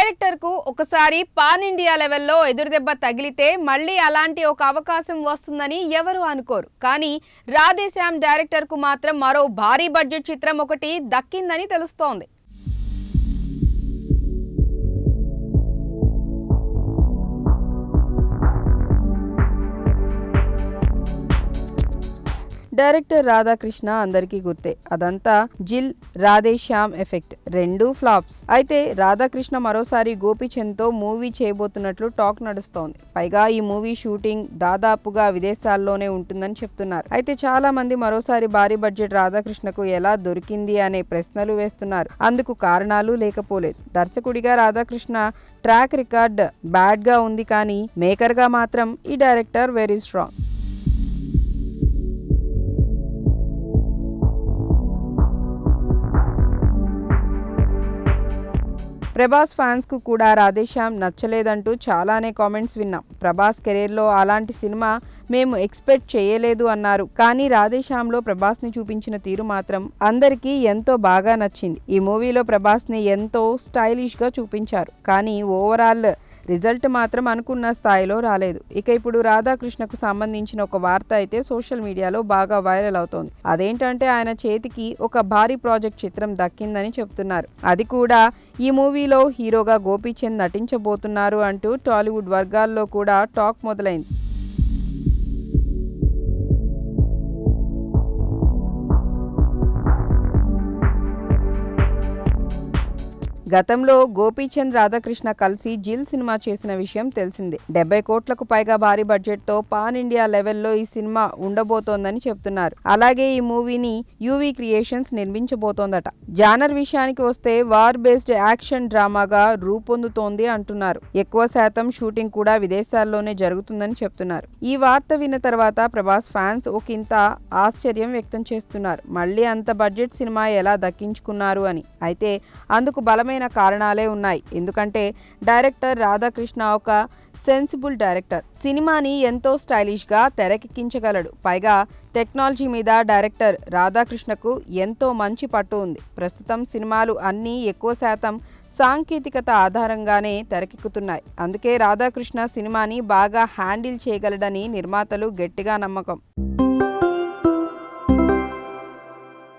డైరెక్టర్కు ఒకసారి pan India లెవెల్లో ఎదురుదెబ్బ తగిలితే మళ్ళీ అలాంటి ఒక అవకాశం వస్తుందని ఎవరు అనుకోరు. కానీ రాధేశ్యామ్ డైరెక్టర్కు మాత్రం మరో భారీ బడ్జెట్ చిత్రం ఒకటి దక్కిందని తెలుస్తోంది. డైరెక్టర్ రాధాకృష్ణ అందరికీ గుర్తే. అదంతా జిల్ రాధే శ్యామ్ ఎఫెక్ట్. రెండు ఫ్లాప్స్. అయితే రాధాకృష్ణ మరోసారి గోపీచంద్తో మూవీ చేయబోతున్నట్లు టాక్ నడుస్తోంది. పైగా ఈ మూవీ షూటింగ్ దాదాపుగా విదేశాల్లోనే ఉంటుందని చెప్తున్నారు. అయితే చాలా మంది మరోసారి భారీ బడ్జెట్ రాధాకృష్ణకు ఎలా దొరికింది అనే ప్రశ్నలు వేస్తున్నారు. అందుకు కారణాలు లేకపోలేదు. దర్శకుడిగా రాధాకృష్ణ ట్రాక్ రికార్డ్ బ్యాడ్గా ఉంది కానీ మేకర్గా మాత్రం ఈ డైరెక్టర్ వెరీ స్ట్రాంగ్. ప్రభాస్ ఫ్యాన్స్కు కూడా రాధేశ్యామ్ నచ్చలేదంటూ చాలానే కామెంట్స్ విన్నాం. ప్రభాస్ కెరీర్లో అలాంటి సినిమా మేము ఎక్స్పెక్ట్ చేయలేదు అన్నారు. కానీ రాధేశ్యామ్లో ప్రభాస్ని చూపించిన తీరు మాత్రం అందరికీ ఎంతో బాగా నచ్చింది. ఈ మూవీలో ప్రభాస్ని ఎంతో స్టైలిష్గా చూపించారు. కానీ ఓవరాల్ రిజల్ట్ మాత్రం అనుకున్న స్థాయిలో రాలేదు. ఇక ఇప్పుడు రాధాకృష్ణకు సంబంధించిన ఒక వార్త అయితే సోషల్ మీడియాలో బాగా వైరల్ అవుతోంది. అదేంటంటే ఆయన చేతికి ఒక భారీ ప్రాజెక్ట్ చిత్రం దక్కిందని చెప్తున్నారు. అది కూడా ఈ మూవీలో హీరోగా గోపీచంద్ నటించబోతున్నారు అంటూ టాలీవుడ్ వర్గాల్లో కూడా టాక్ మొదలైంది. గతంలో గోపీచంద్ రాధాకృష్ణ కలిసి జిల్ సినిమా చేసిన విషయం తెలిసిందే. డెబ్బై కోట్లకు పైగా భారీ బడ్జెట్తో పాన్ ఇండియా లెవెల్లో ఈ సినిమా ఉండబోతోందని చెప్తున్నారు. అలాగే ఈ మూవీని యూవీ క్రియేషన్స్ నిర్మించబోతోందట. జానర్ విషయానికి వస్తే వార్ బేస్డ్ యాక్షన్ డ్రామాగా రూపొందుతోంది అంటున్నారు. ఎక్కువ శాతం షూటింగ్ కూడా విదేశాల్లోనే జరుగుతుందని చెప్తున్నారు. ఈ వార్త విన్న తర్వాత ప్రభాస్ ఫ్యాన్స్ ఒకంత ఆశ్చర్యం వ్యక్తం చేస్తున్నారు. మళ్ళీ అంత బడ్జెట్ సినిమా ఎలా దక్కించుకున్నారు అని. అయితే అందుకు బలమైన కారణాలే ఉన్నాయి. ఎందుకంటే డైరెక్టర్ రాధాకృష్ణ ఒక సెన్సిబుల్ డైరెక్టర్. సినిమాని ఎంతో స్టైలిష్గా తెరకెక్కించగలడు. పైగా టెక్నాలజీ మీద డైరెక్టర్ రాధాకృష్ణకు ఎంతో మంచి పట్టు ఉంది. ప్రస్తుతం సినిమాలు అన్నీ ఎక్కువ శాతం సాంకేతికత ఆధారంగానే తెరకెక్కుతున్నాయి. అందుకే రాధాకృష్ణ సినిమాని బాగా హ్యాండిల్ చేయగలడని నిర్మాతలు గట్టిగా నమ్మకం.